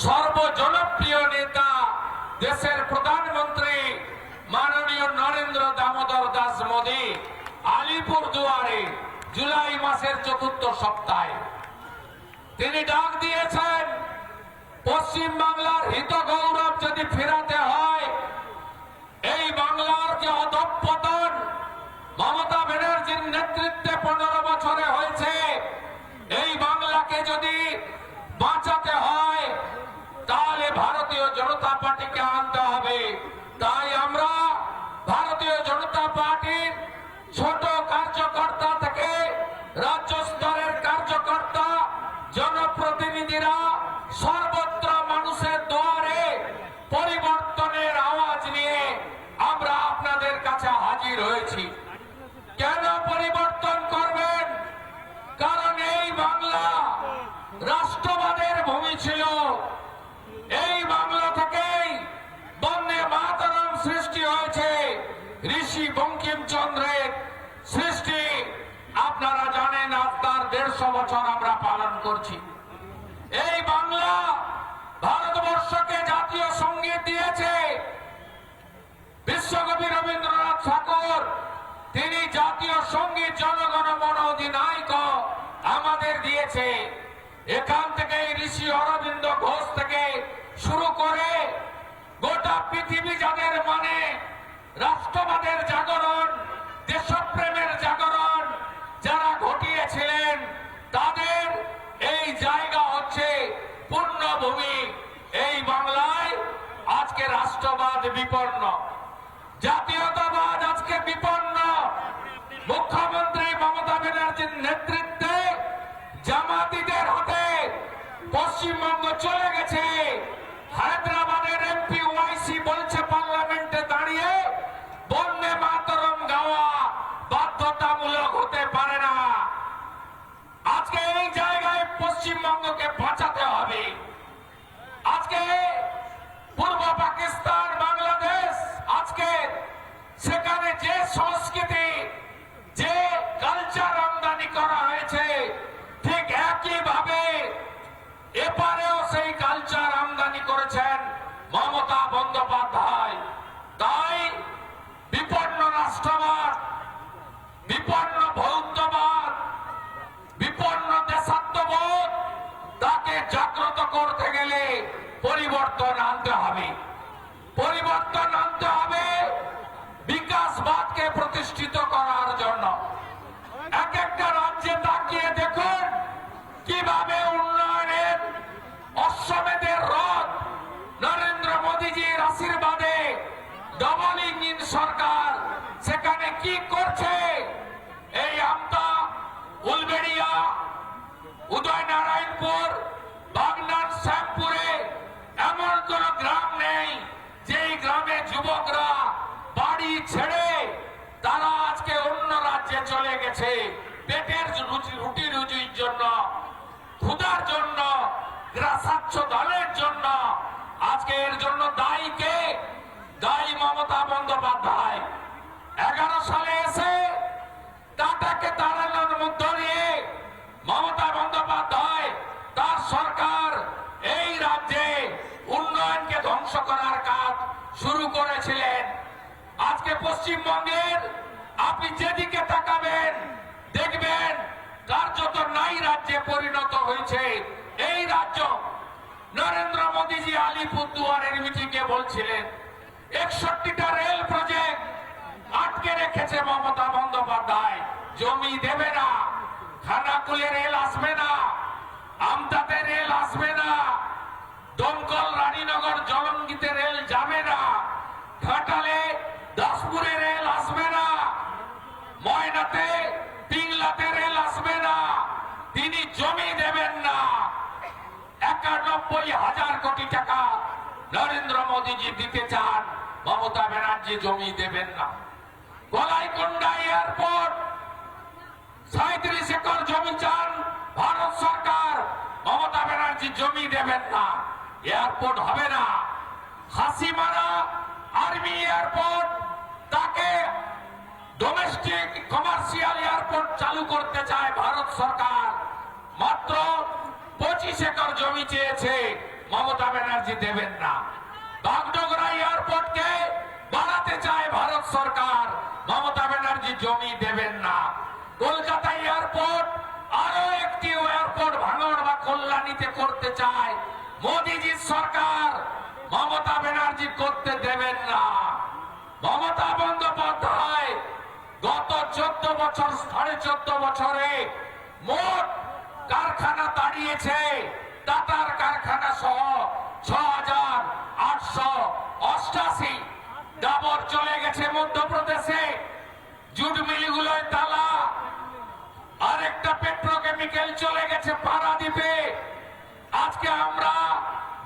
সর্বজনপ্রিয় নেতা দেশের প্রধানমন্ত্রী মাননীয় নরেন্দ্র দামোদর দাস মোদী আলিপুর দুয়ারে জুলাই মাসের চতুর্থ সপ্তাহে। তিনি ডাক দিয়েছেন, পশ্চিম বাংলার হিত গৌরব যদি ফেরাতে হয়, এই বাংলার যে অধঃপতন, মমতা ব্যানার্জির নেতৃত্বে जनता पार्टी ঋষি বঙ্কিমচন্দ্রের সৃষ্টি। আপনারা জানেন আজ তার দেড়শো বছর আমরা পালন করছি। এই বাংলা ভারতবর্ষকে জাতীয় সংগীত দিয়েছে বিশ্বকবি রবীন্দ্রনাথ ঠাকুর। তিনি জাতীয় সংগীত জনগণ মন অধিনায়ক আমাদের দিয়েছে। এখান থেকে ঋষি অরবিন্দ ঘোষ থেকে শুরু করে গোটা পৃথিবী যাদের মানে রাষ্ট্রবাদের জাগরণ, দেশপ্রেমের জাগরণ যারা ঘটিয়েছিলেন, তাদের এই জায়গা হচ্ছে পূর্ণভূমি। এই বাংলায় আজকে রাষ্ট্রবাদ বিপন্ন। জাতীয়তাবাদ আজকে বিপন্ন। মুখ্যমন্ত্রী মমতা ব্যানার্জির নেতৃত্বে জামাতিদের হাতে পশ্চিমবঙ্গ চলে গেছে। হায়দ্রাবাদের মমতা বন্দ্যোপাধ্যায়। গ্রাসাচ্ছ দলের জন্য। আজকে এর জন্য দায়ী কে? দায়ী মমতা বন্দ্যোপাধ্যায়। এগারো সালে এসে টাটাকে তাড়ানোর মধ্য দিয়ে মমতা বন্দ্যোপাধ্যায় তার সরকার এই রাজ্যে উন্নয়নকে ধ্বংস করার কাজ শুরু করেছিলেন। আজকে পশ্চিমবঙ্গের আপনি যেদিকে তাকাবেন, দেখবেন কার্যত নাই রাজ্যে পরিণত হয়েছে। নরেন্দ্র মোদীজি আলিপুরদুয়ারের মিটিংয়ে বলছিলেন, একষট্টিটা রেল প্রজেক্ট আটকে রেখেছে মমতা বন্দ্যোপাধ্যায়। জমি দেবে না, খানাকুলে রেল আসবে না, আমতাতে রেল আসবে না, দমকল রানীনগর জলঙ্গিতে রেল যাবে না ঘাটালে দাসপুরে রেল আসবে না ময়নাতে পিংলাতে রেল আসবে না তিনি জমি দেবেন না একানব্বই হাজার কোটি টাকা নরেন্দ্র মোদীজি দিতে চান, মমতা ব্যানার্জি জমি দেবেন না। গলাইকোন্ডা এয়ারপোর্ট সাঁত্রিশ একর জমি চান, ভারত সরকার, মমতা ব্যানার্জি জমি দেবেন না। এয়ারপোর্ট হবে না। হাসিমারা আর্মি এয়ারপোর্ট, তাকে ডোমেস্টিক কমার্শিয়াল এয়ারপোর্ট চালু করতে চায় ভারত সরকার। মাত্র পঁচিশ একর জমি চেয়েছে। মমতা ব্যানার্জি দেবেন না। বাগডোগরা এয়ারপোর্টকে বাড়াতে চায় ভারত সরকার। মমতা ব্যানার্জি জমি দেবেন না। কলকাতা এয়ারপোর্ট আরও একটি এয়ারপোর্ট ভাঙড় বা কল্যাণীতে করতে চায়। মোদিজির সরকার মমতা ব্যানার্জি করতে দেবেন না। মমতা বন্দ্যোপাধ্যায় গত চোদ্দ বছর, সাড়ে চোদ্দ বছরে মোট কারখানা দাঁড়িয়েছে। টাটার কারখানা সহ ছ হাজার আটশো অষ্টাশি ডাবর চলে গেছে মধ্যপ্রদেশে। জুট তালা। আরেকটা চলে গেছে আজকে আমরা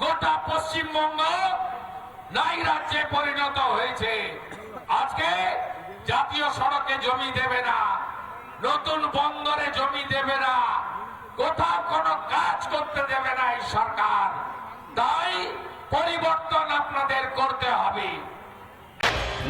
গোটা পশ্চিমবঙ্গ নাই রাজ্যে পরিণত হয়েছে। আজকে জাতীয় সড়কে জমি দেবে না, নতুন বন্দরে জমি দেবে না। কোথাও কোনো কাজ করতে দেবে না এই সরকার তাই পরিবর্তন আপনাদের করতে হবে